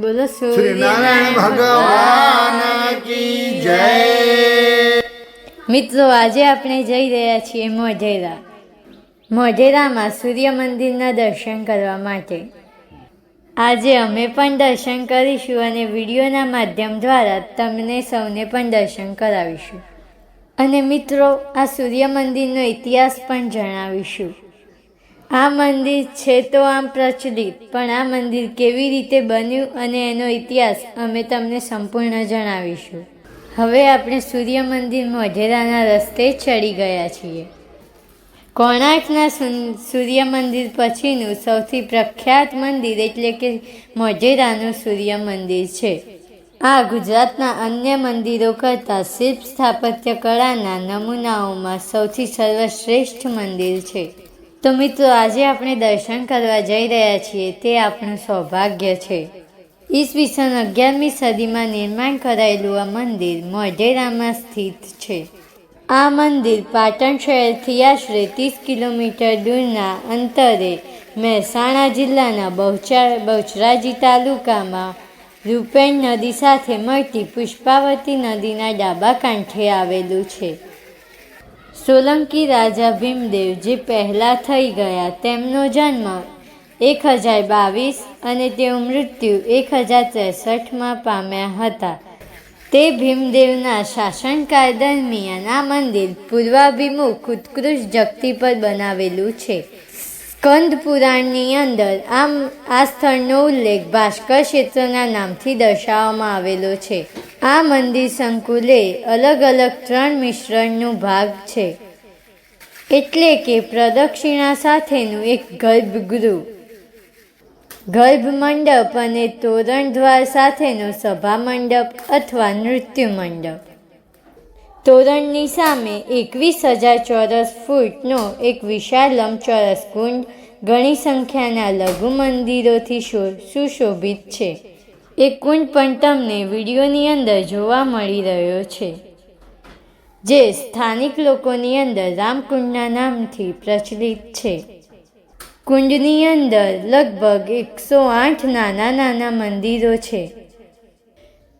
બોલો સૂર્યનારાયણ ભગવાન કી જય. મિત્રો આજે આપણે જઈ રહ્યા છીએ મોઢેરા. મોઢેરામાં સૂર્ય મંદિરના દર્શન કરવા માટે. આજે અમે પણ દર્શન કરીશું અને વિડીયોના માધ્યમ દ્વારા તમને સૌને પણ દર્શન કરાવીશું. અને મિત્રો આ સૂર્ય મંદિરનો ઇતિહાસ પણ જણાવીશું. આ મંદિર છે તો આમ પ્રચલિત, પણ આ મંદિર કેવી રીતે બન્યું અને એનો ઇતિહાસ અમે તમને સંપૂર્ણ જણાવીશું. હવે આપણે સૂર્ય મંદિર મોઢેરાના રસ્તે ચડી ગયા છીએ. કોણાર્કના સૂર્ય મંદિર પછીનું સૌથી પ્રખ્યાત મંદિર એટલે કે મોઢેરાનું સૂર્ય મંદિર છે. આ ગુજરાતના અન્ય મંદિરો કરતાં શિલ્પ સ્થાપત્ય કળાના નમૂનાઓમાં સૌથી સર્વશ્રેષ્ઠ મંદિર છે. તો મિત્રો, આજે આપણે દર્શન કરવા જઈ રહ્યા છીએ. તે આપણું સૌભાગ્ય છે. ઈસવીસન અગિયારમી સદીમાં નિર્માણ કરાયેલું આ મંદિર મોઢેરામાં સ્થિત છે. આ મંદિર પાટણ શહેરથી આશરે ત્રીસ કિલોમીટર દૂરના અંતરે મહેસાણા જિલ્લાના બહુચા, બહુચરાજી તાલુકામાં રૂપેણ નદી સાથે મળતી પુષ્પાવતી નદીના ડાબા કાંઠે આવેલું છે. સોલંકી રાજા ભીમદેવ જે પહેલાં થઈ ગયા. તેમનો જન્મ એક હજાર બાવીસ અને તેઓ મૃત્યુ એક હજાર ત્રેસઠમાં પામ્યા હતા. તે ભીમદેવના શાસનકાળ દરમિયાન આ મંદિર પૂર્વાભિમુખ ઉત્કૃષ્ટ જગતી પર બનાવેલું છે. સ્કંદ પુરાણની અંદર આમ આ સ્થળનો ઉલ્લેખ ભાસ્કર ક્ષેત્રના નામથી દર્શાવવામાં આવેલો છે. આ મંદિર સંકુલે અલગ અલગ ત્રણ મિશ્રણનો ભાગ છે. એટલે કે પ્રદક્ષિણા સાથેનું એક ગર્ભગૃહ ગર્ભ મંડપ અને તોરણ દ્વાર સાથેનો સભા મંડપ અથવા નૃત્ય મંડપ. તોરણની સામે એકવીસ હજાર ચોરસ ફૂટનો એક વિશાળ લંબચોરસ કુંડ ઘણી સંખ્યાના લઘુ મંદિરોથી સુશોભિત છે. એ કુંડ પણ તમને વિડીયોની અંદર જોવા મળી રહ્યો છે જે સ્થાનિક લોકોની અંદર રામકુંડના નામથી પ્રચલિત છે. કુંડની અંદર લગભગ એકસો આઠ નાના નાના મંદિરો છે.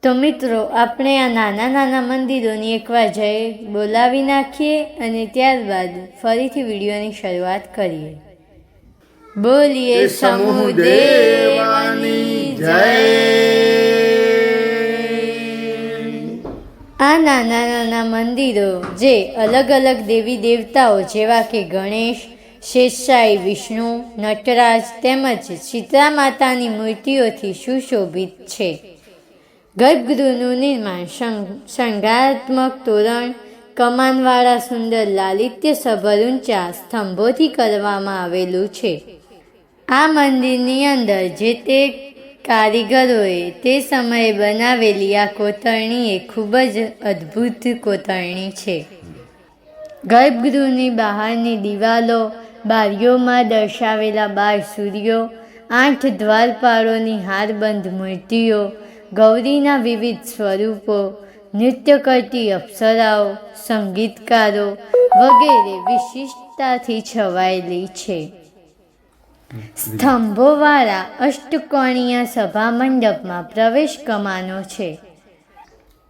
તો મિત્રો આપણે આ નાના નાના મંદિરોની એકવાર જઈ બોલાવી નાખીએ અને ત્યારબાદ ફરીથી વિડીયોની શરૂઆત કરીએ. બોલીએ સમૂહ દેવાની. આ નાના નાના મંદિરો જે અલગ અલગ દેવી દેવતાઓ જેવા કે ગણેશ, શેષાઈ, વિષ્ણુ, નટરાજ તેમજ સીતા માતાની મૂર્તિઓથી સુશોભિત છે. ગર્ભગૃહનું નિર્માણ શણ- શણગારાત્મક તોરણ, કમાનવાળા સુંદર લાલિત્યસભર ઊંચા સ્તંભોથી કરવામાં આવેલું છે. આ મંદિરની અંદર જે તે કારીગરોએ તે સમયે બનાવેલી આ કોતરણી એ ખૂબ જ અદ્ભુત કોતરણી છે. ગર્ભગૃહની બહારની દિવાલો બારીઓમાં દર્શાવેલા બાર સૂર્યો, આઠ દ્વારપાળોની હારબંધ મૂર્તિઓ, ગૌરીના વિવિધ સ્વરૂપો નૃત્ય કરતી અપ્સરાઓ, સંગીતકારો વગેરે વિશિષ્ટતાથી છવાયેલી છે. સ્તંભોવાળા અષ્ટકોણીય સભા મંડપમાં પ્રવેશ કમાનો છે,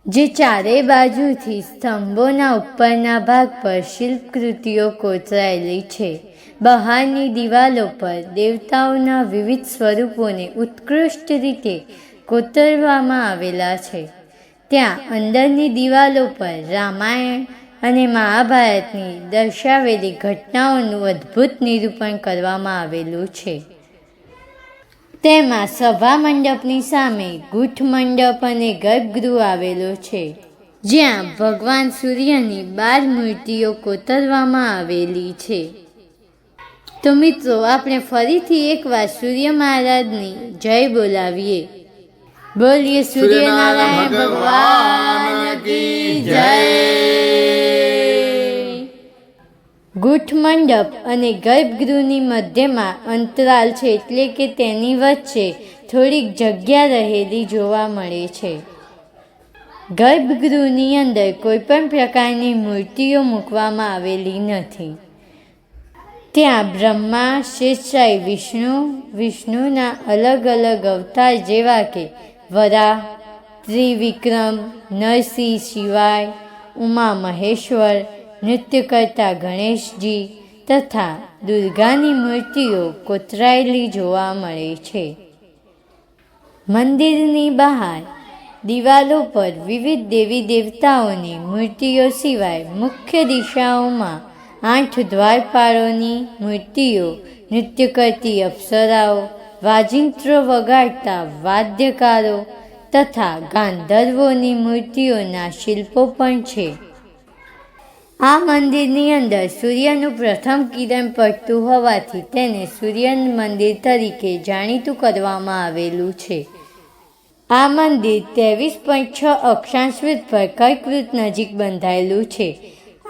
જે ચારે બાજુથી સ્તંભોના ઉપરના ભાગ પર શિલ્પકૃતિઓ કોતરાયેલી છે. બહારની દિવાલો પર દેવતાઓના વિવિધ સ્વરૂપોને ઉત્કૃષ્ટ રીતે કોતરવામાં આવેલા છે. ત્યાં અંદરની દિવાલો પર રામાયણ અને મહાભારતની દર્શાવેલી ઘટનાઓનું અદ્ભુત નિરૂપણ કરવામાં આવેલું છે. તેમાં સભા મંડપની સામે ગુઠ મંડપ અને ગર્ભગૃહ આવેલો છે, જ્યાં ભગવાન સૂર્યની બાર મૂર્તિઓ કોતરવામાં આવેલી છે. તો મિત્રો, આપણે ફરીથી એકવાર સૂર્ય મહારાજની જય બોલાવીએ. બોલીએ સૂર્યનારાયણ ભગવાન કી જય. ગુઠ મંડપ અને ગર્ભગૃહની મધ્યમાં અંતરાલ છે એટલે કે તેની વચ્ચે થોડીક જગ્યા રહેલી જોવા મળે છે. ગર્ભગૃહની અંદર કોઈપણ પ્રકારની મૂર્તિઓ મૂકવામાં આવેલી નથી. ત્યાં બ્રહ્મા શેષાઈ વિષ્ણુ વિષ્ણુના અલગ અલગ અવતાર જેવા કે વરા, ત્રિવિક્રમ, નરસિંહ શિવાય, ઉમા મહેશ્વર, નૃત્ય કરતા ગણેશજી તથા દુર્ગાની મૂર્તિઓ કોતરાયેલી જોવા મળે છે. મંદિરની બહાર દિવાલો પર વિવિધ દેવી દેવતાઓની મૂર્તિઓ સિવાય મુખ્ય દિશાઓમાં આઠ દ્વારપાળોની મૂર્તિઓ નૃત્ય કરતી અપ્સરાઓ વાજિંત્રો વગાડતા વાદ્યકારો તથા ગાંધર્વોની મૂર્તિઓના શિલ્પો પણ છે. આ મંદિરની અંદર સૂર્યનું પ્રથમ કિરણ પડતું હોવાથી તેને સૂર્ય મંદિર તરીકે જાણીતું કરવામાં આવેલું છે. આ મંદિર ત્રેવીસ પોઈન્ટ છ અક્ષાંશવૃત પર કર્કવૃત નજીક બંધાયેલું છે.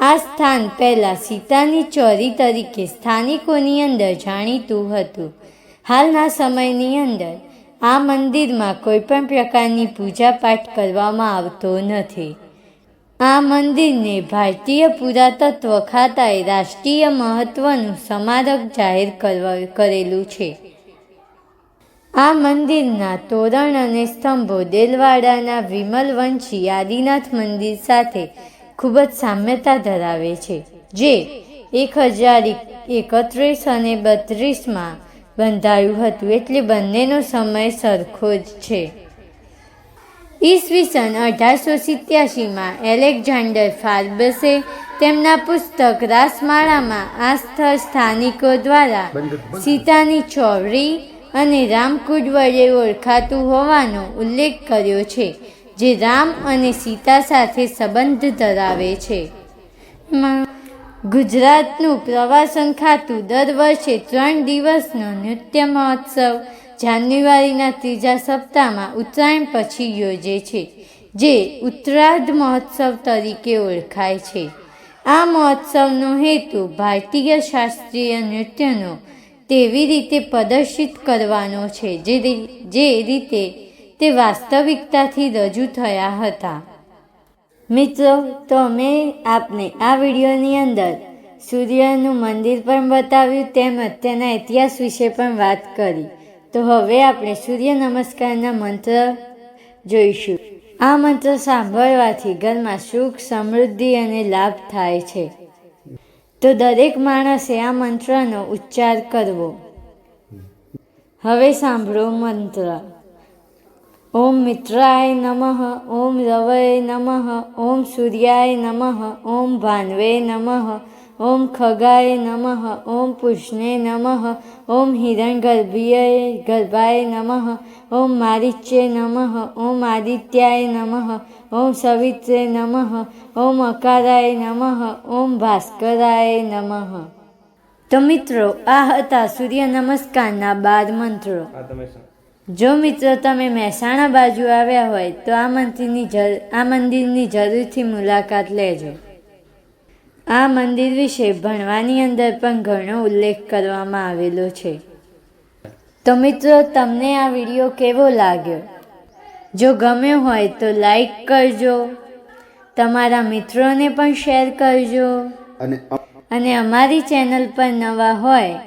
આ સ્થાન પહેલાં સીતાની ચોરી તરીકે સ્થાનિકોની અંદર જાણીતું હતું. હાલના સમયની અંદર આ મંદિરમાં કોઈપણ પ્રકારની પૂજા પાઠ કરવામાં આવતો નથી. આ મંદિરને ભારતીય પુરાતત્વ ખાતાએ રાષ્ટ્રીય મહત્વનું સ્મારક જાહેર કરવા કરેલું છે. આ મંદિરના તોરણ અને સ્તંભો દેલવાડાના વિમલવંશી આદિનાથ મંદિર સાથે ખૂબ જ સામ્યતા ધરાવે છે, જે એક હજાર એકત્રીસ અને બત્રીસમાં બંધાયું હતું એટલે બંનેનો સમય સરખો જ છે. ઈસવીસન અઢારસો સિત્યાસીમાં એલેક્ઝાન્ડર ફાર્બસે તેમના પુસ્તક રાસમાળામાં આ સ્થળ સ્થાનિકો દ્વારા સીતાની ચોરી અને રામકુંડ વડે ઓળખાતું હોવાનો ઉલ્લેખ કર્યો છે, જે રામ અને સીતા સાથે સંબંધ ધરાવે છે. ગુજરાતનું પ્રવાસન ખાતું દર વર્ષે ત્રણ દિવસનો નૃત્ય મહોત્સવ જાન્યુઆરીના ત્રીજા સપ્તાહમાં ઉત્તરાયણ પછી યોજે છે, જે ઉત્તરાર્ધ મહોત્સવ તરીકે ઓળખાય છે. આ મહોત્સવનો હેતુ ભારતીય શાસ્ત્રીય નૃત્યનો તેવી રીતે પ્રદર્શિત કરવાનો છે, જે રીતે તે વાસ્તવિકતાથી રજૂ થયા હતા. મિત્રો, તો મેં આપને આ વિડીયોની અંદર સૂર્યનું મંદિર પણ બતાવ્યું તેમજ તેના ઇતિહાસ વિશે પણ વાત કરી. તો હવે આપણે સૂર્ય નમસ્કારના મંત્ર જોઈશું. આ મંત્ર સાંભળવાથી ઘરમાં સુખ, સમૃદ્ધિ અને લાભ થાય છે. તો દરેક માણસે આ મંત્રનો ઉચ્ચાર કરવો. હવે સાંભળો મંત્ર. ઓમ મિત્રાય નમઃ ઓમ રવય નમઃ ઓમ સૂર્યાય નમઃ ઓમ ભાનવે નમઃ ઓમ ખગાય નમઃ ઓમ પુષ્ણે નમઃ ઓમ હિરણગર્ભીય ગર્ભાય નમઃ ઓમ મારિચ્ય નમઃ ઓમ આદિત્યાય નમઃ ઓમ સવિત્રે નમઃ ઓમ અકારાય નમઃ ઓમ ભાસ્કરાય નમઃ તો મિત્રો આ હતા સૂર્ય નમસ્કારના બાર મંત્રો જો મિત્રો તમે મહેસાણા બાજુ આવ્યા હોય તો આ મંદિરની જર આ મંદિરની જરૂરથી મુલાકાત લેજો. આ મંદિર વિશે ભણવાની અંદર પણ ઘણો ઉલ્લેખ કરવામાં આવેલો છે. તો મિત્રો તમને આ વીડિયો કેવો લાગ્યો? જો ગમ્યો હોય તો લાઈક કરજો તમારા મિત્રોને પણ શેર કરજો અને અને અમારી ચેનલ પર નવા હોય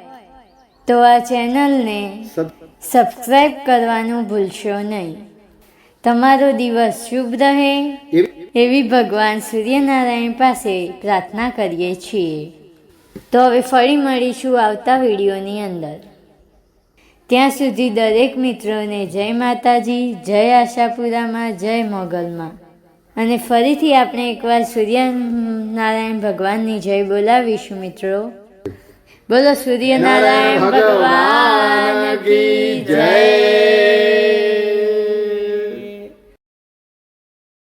તો આ ચેનલને સબ સબસ્ક્રાઈબ કરવાનું ભૂલશો નહીં. તમારો દિવસ શુભ રહે એવી ભગવાન સૂર્યનારાયણ પાસે પ્રાર્થના કરીએ છીએ. તો હવે ફરી મળીશું આવતા વિડીયોની અંદર. ત્યાં સુધી દરેક મિત્રોને જય માતાજી, જય આશાપુરામાં, જય મોગલમાં. અને ફરીથી આપણે એકવાર સૂર્યનારાયણ ભગવાનની જય બોલાવીશું મિત્રો. બોલો સૂર્યનારાયણ ભગવાન કી જય.